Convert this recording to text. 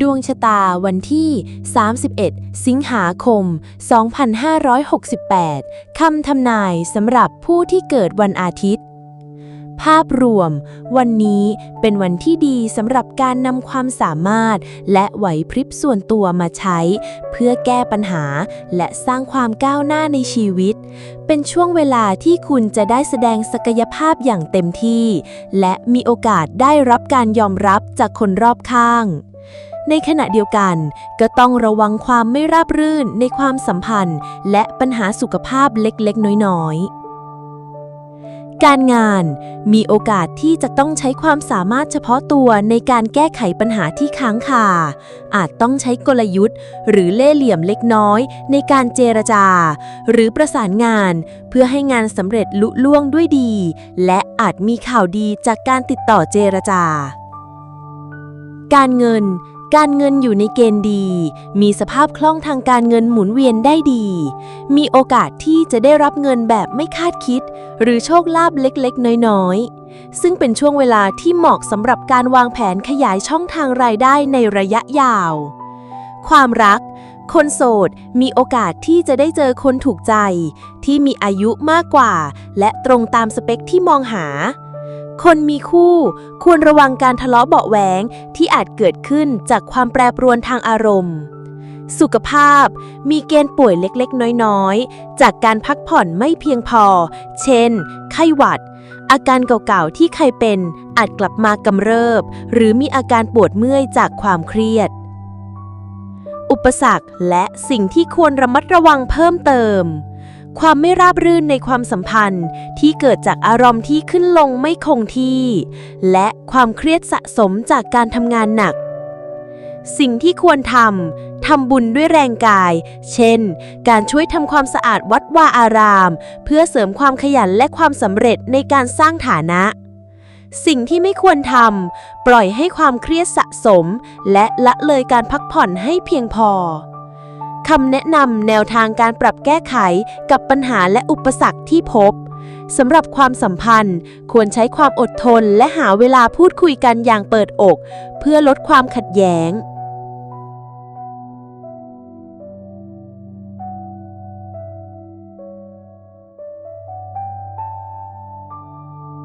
ดวงชะตาวันที่ 31 สิงหาคม 2568 คำทำนายสำหรับผู้ที่เกิดวันอาทิตย์ ภาพรวม วันนี้เป็นวันที่ดีสำหรับการนำความสามารถ และไหวพริบส่วนตัวมาใช้ เพื่อแก้ปัญหาและสร้างความก้าวหน้าในชีวิต เป็นช่วงเวลาที่คุณจะได้แสดงศักยภาพอย่างเต็มที่ และมีโอกาสได้รับการยอมรับจากคนรอบข้าง ในขณะเดียวกันก็ต้องระวังความไม่ราบรื่นในความสัมพันธ์ และปัญหาสุขภาพเล็กๆ น้อยๆ การงานมีโอกาสที่จะต้องใช้ความสามารถเฉพาะตัวในการแก้ไขปัญหาที่ค้างคา อาจต้องใช้กลยุทธ์ หรือเล่เหลี่ยมเล็กน้อยในการเจรจา หรือประสานงาน เพื่อให้งานสำเร็จลุล่วงด้วยดี และอาจมีข่าวดีจากการติดต่อเจรจา การเงิน การเงินอยู่ในเกณฑ์ดี มีสภาพคล่องทางการเงินหมุนเวียนได้ดี มีโอกาสที่จะได้รับเงินแบบไม่คาดคิด หรือโชคลาภเล็กๆ น้อยๆ ซึ่งเป็นช่วงเวลาที่เหมาะสำหรับการวางแผนขยายช่องทางรายได้ในระยะยาว ความรักคนโสดมีโอกาสที่จะได้เจอคนถูกใจ ที่มีอายุมากกว่า และตรงตามสเปคที่มองหา คนมีคู่ควรระวังการทะเลาะเบาะแหวงที่อาจเกิดขึ้นจากความแปรปรวนทางอารมณ์ สุขภาพมีเกณฑ์ป่วยเล็กๆ น้อยๆ จากการพักผ่อนไม่เพียงพอ เช่น ไข้หวัด อาการเก่าๆที่เคยเป็นอาจกลับมากำเริบ หรือมีอาการปวดเมื่อยจากความเครียด อุปสรรคและสิ่งที่ควรระมัดระวังเพิ่มเติม ความไม่ราบรื่นในความสัมพันธ์ที่เกิดจากอารมณ์ที่ขึ้นลงไม่คงที่ และความเครียดสะสมจากการทำงานหนัก สิ่งที่ควรทำ ทำบุญด้วยแรงกาย เช่น การช่วยทำความสะอาดวัดวาอาราม เพื่อเสริมความขยันและความสำเร็จในการสร้างฐานะสิ่งที่ไม่ควรทำ ปล่อยให้ความเครียดสะสม และละเลยการพักผ่อนให้เพียงพอ คำแนะนำแนวทางการปรับแก้ไขกับปัญหาและอุปสรรคที่พบสำหรับความสัมพันธ์ ควรใช้ความอดทนและหาเวลาพูดคุยกันอย่างเปิดอก เพื่อลดความขัดแย้ง